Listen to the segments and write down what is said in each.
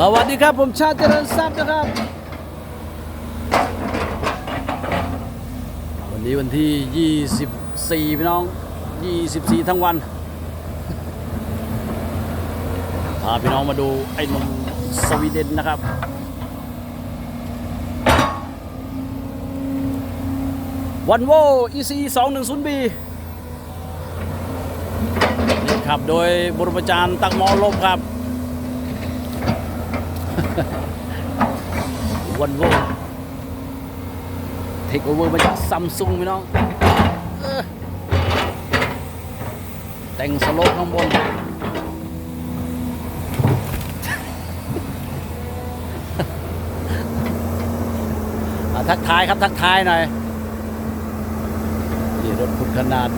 สวัสดีครับ ผมชาติเจริญทรัพย์นะครับ วันนี้วันที่ 24 พี่น้อง 24 ทั้งวัน พาพี่น้องมาดูไอ้นมสวีเดนนะครับวันโว EC 210B ขับโดยบรมจารย์ตักมอลบครับ วันโวเทคโอเวอร์มาจากซัมซุงพี่น้องออแต่งสโลปข้างบน ทักทายครับทักทายหน่อย นี่รถขุดขนาด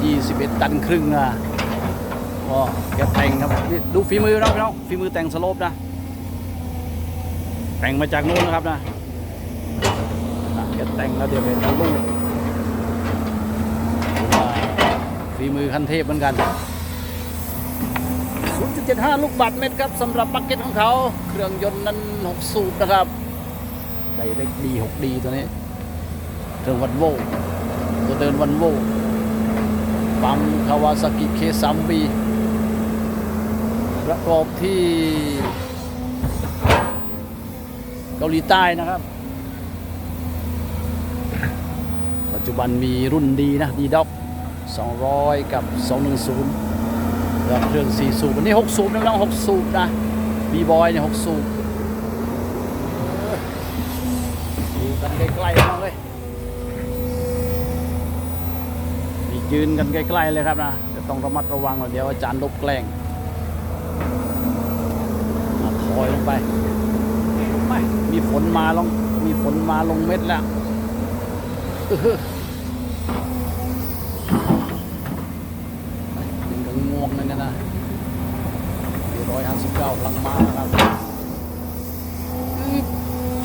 21 ตันครึ่งนะก็แกแต่งครับนี่ดูฝีมือเราพี่น้องฝีมือแต่งสโลปนะ แต่งมาจากนู้นนะครับนะนะแกแต่งแล้วเดี๋ยวเป็นลูกฝีมือขั้นเทพเหมือนกัน 0.75 ลูกบาทเม็ดครับสำหรับบักเก็ตของเขา เครื่องยนต์นั้น 6 สูบนะครับ ไดเล็กดี6ดีตัวนี้ เครื่องวันโวตัวเดินวันโวปั๊มคาวาซากิเคซัมบีประกอบที่ เกาหลีใต้นะครับ ปัจจุบันมีรุ่นดีนะดีด็อก200 กับ 210แล้วเครื่อง 4 สูบอันนี้ 6 สูบนะน้อง6สูบนะบีบอยเนี่ย6สูบดูกันใกล้ๆน้องเลยมียืนกันใกล้ๆเลยครับนะจะต้องระมัดระวังหน่อยเดี๋ยวอาจารย์ลบแกล้งอะถอยลงไป มีฝนมาลง มีฝนมาลงเม็ดแล้วหือเป็นกังงวงนั่นกันนะร้อยห้าสิบเก้ากลังมาครับ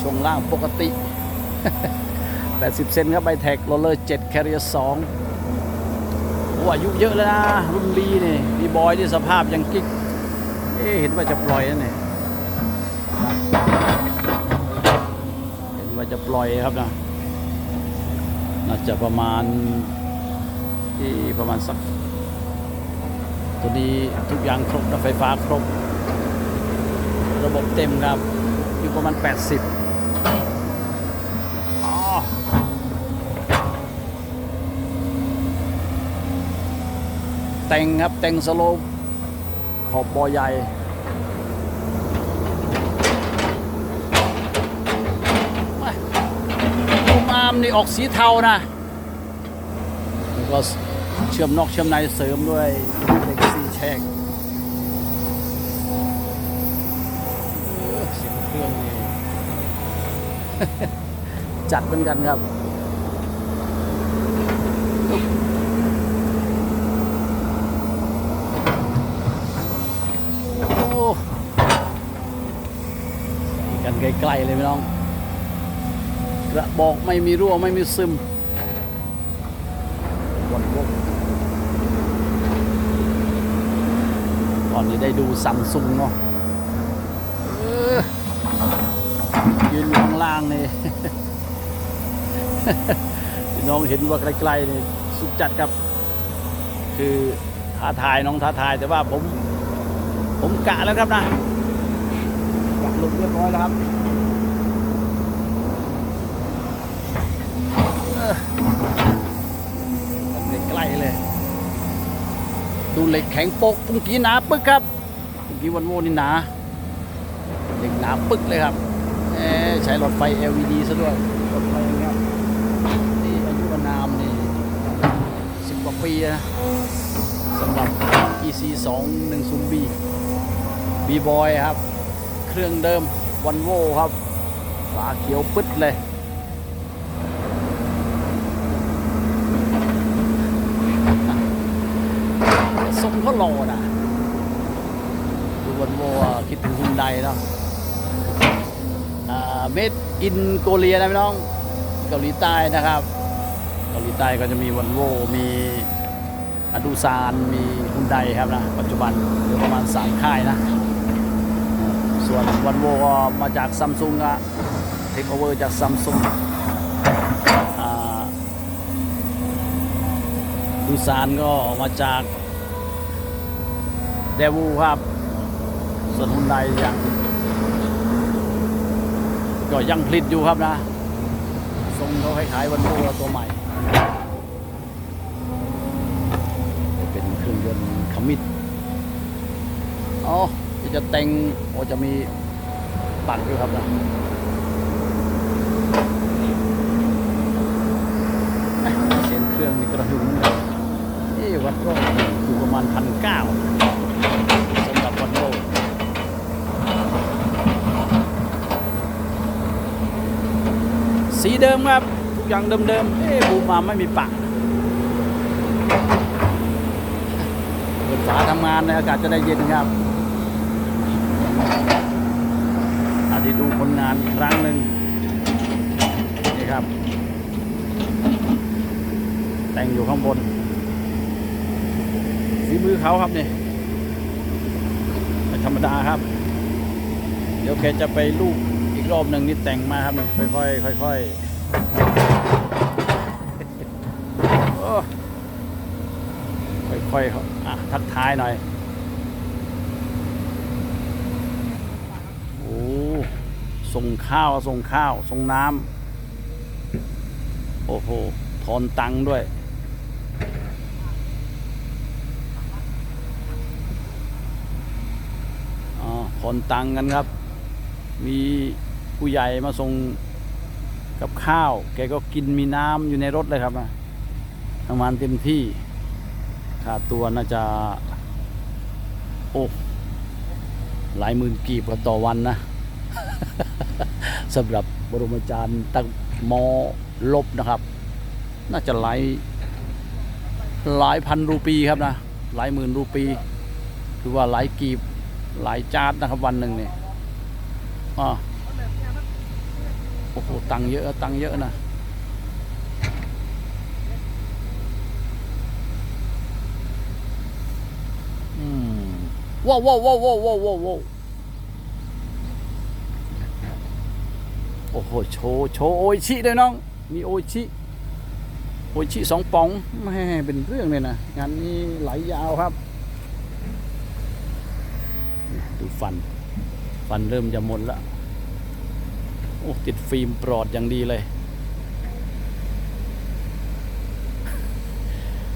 ช่วงล่างปกติ 80 เซนครับไบแท็กโรลเลอร์7แคริเอร์2โอ้อายุเยอะแล้วนะ รุ่นลีนี่ดีบอยที่สภาพยังกิ๊ก เอ๊เห็นว่าจะปล่อยนั่นนี่เห็นว่าจะปล่อยครับนะน่าจะประมาณที่ประมาณสักตัวนี้ทุกอย่างครบนะไฟฟ้าครบ ระบบเต็มครับ อยู่ประมาณ 80แต่งครับแต่งสโลปขอบบอใหญ่ มุมอาร์มนี่ออกสีเทานะแล้วก็เชื่อมนอกเชื่อมในเสริมด้วยเหล็กซีแฉกเสียงเครื่องนี่จัดเหมือนกันครับใกันใกล้ๆเลยพี่น้อง กระบอกไม่มีรั่วไม่มีซึมวันพวกตอนนี้ได้ดูซัมซุงเนาะเออยืนอยู่ข้างล่างนี่พี่น้องเห็นว่าไกลๆนี่สุดจัดครับ คือท้าทายน้องท้าทายแต่ว่าผม ผมกะแล้วครับนะกะลงเรียบร้อยแล้วครับ กันใกล้เลย ดูเหล็กแข็งโปกเมื่อกี้หนาปึกครับเมื่อกี้วันโวนี่หนาเหล็กหนาปึกเลยครับใช้หลอดไฟ LED ซะด้วยหลอดไฟอย่างเงี้ยนี่อายุนามนี่สิบกว่าปีนะสำหรับ EC 2 1 0 B B Boy ครับ เครื่องเดิมวันโวครับฝาเขียวปึ๊ดเลย ทรงเขาหล่อนะดูวันโวคิดถึงฮุนไดเนาะเมดอินโกเลียนะพี่น้องเกาหลีใต้นะครับ เกาหลีใต้ก็จะมีวันโวมีอดูซานมีฮุนไดครับนะ ปัจจุบันเหลือประมาณสามค่ายนะ ส่วนวันโวก็มาจากซัมซุงอะเทคโอเวอร์จากซัมซุง ดูซานก็มาจากเดวูครับส่วนฮุนไดยังก็ยังผลิตอยู่ครับนะ ทรงเขาคล้ายๆวันโวตัวใหม่ เป็นเครื่องยนต์ขมิดอ๋อที่จะแต่งโอจะมีปัดอยู่ครับนะเสียงเครื่องนี่กระหึ่มเลย วัดโลกอยู่ประมาณพันเก้าสำหรับวัดโลกสีเดิมครับ ทุกอย่างเดิมๆเอ๊บูมมาไม่มีปะเปิดฝาทำงานในอากาศจะได้เย็นครับอาทิดูผลงานครั้งหนึ่งนี่ครับ แต่งอยู่ข้างบน ฝีมือเขาครับนี่ไม่ธรรมดาครับ เดี๋ยวแกจะไปลูกอีกรอบหนึ่งนี่แต่งมาครับนี่ค่อยๆค่อยๆโอ้ค่อยๆอะทักทายหน่อยโอ้ส่งข้าวส่งข้าวส่งน้ำโอ้โห ทอนตังค์ด้วย อ๋อนตังกันครับ มีผู้ใหญ่มาส่งกับข้าว แกก็กินมีน้ำอยู่ในรถเลยครับนะทำงานเต็มที่ค่าตัวน่าจะ โอ้หลายหมื่นกีบต่อวันนะสำหรับบรมอาจารย์ตั้งมอลบนะครับ น่าจะหลายหลายพันรูปีครับนะ หลายหมื่นรูปีคือว่าหลายกีบ หลายจาดนะครับวันหนึ่งเนี่ยอ่าโอ้โหตังเยอะตังเยอะนะอืมว้าวว้าวว้าวว้าวว้าวว้าวโอ้โหโชว์โชว์โอชิด้วยน้อง มีโอชิโอชิสองป๋องแม่เป็นเรื่องเลยนะงานนี้ไหลยาวครับ ดูฟัน ฟันเริ่มจะหมดล้วโอ้ติดฟิล์มปลอดอย่างดีเลย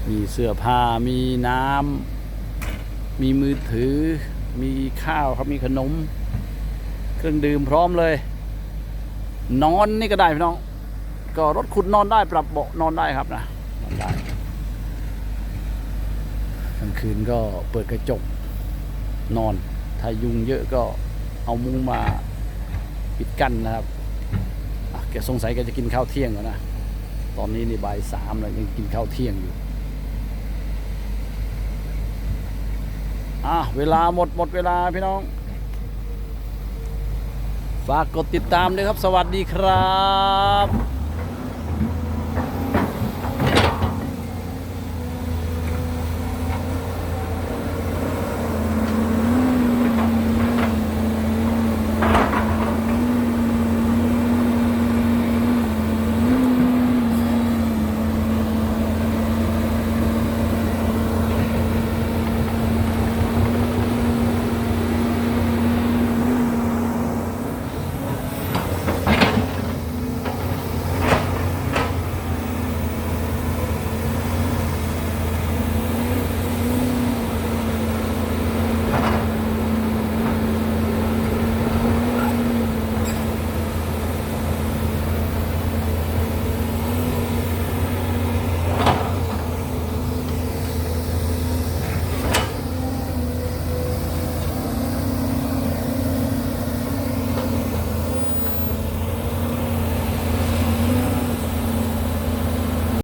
มีเสื้อผ้ามีน้ำมีมือถือ มีข้าวครับมีขนม เครื่องดื่มพร้อมเลย นอนนี่ก็ได้พี่น้อง ก็รถขุดนอนได้ปรับเบาะนอนได้ครับนะนอนได้กลางคืนก็เปิดกระจกนอน ถ้ายุงเยอะก็เอามุ้งมาปิดกั้นนะครับแกสงสัยแกจะกินข้าวเที่ยงแล้วนะ ตอนนี้นี่บ่ายสามแล้วยังกินข้าวเที่ยงอยู่อะเวลาหมดหมดเวลาพี่น้อง ฝากกดติดตามด้วยครับ สวัสดีครับ